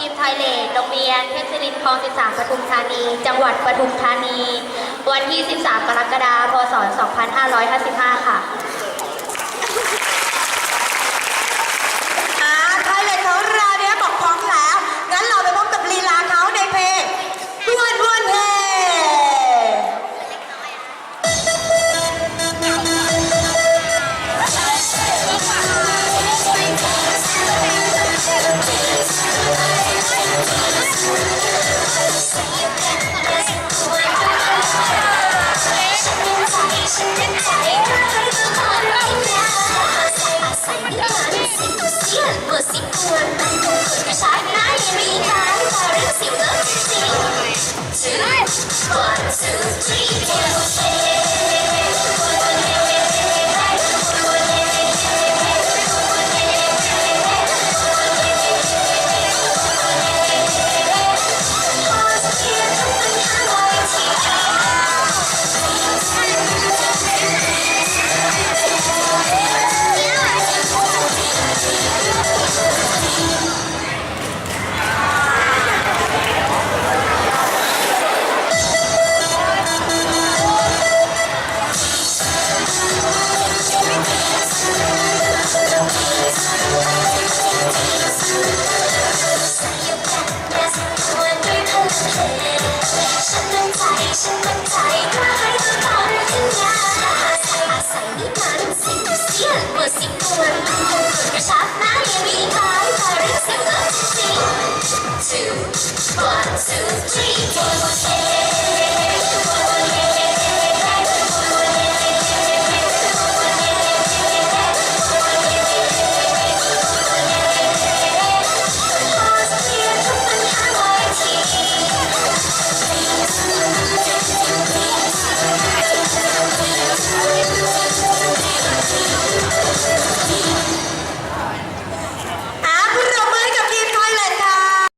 ทีมไทยเลดโรงเรียนเทพศิรินทร์คลอง 13 ปทุมธานี จังหวัดปทุมธานี วันที่ 13 กรกฎาคม พศ 2555 ค่ะ Three, two, three. Two, one, two, three, four, five.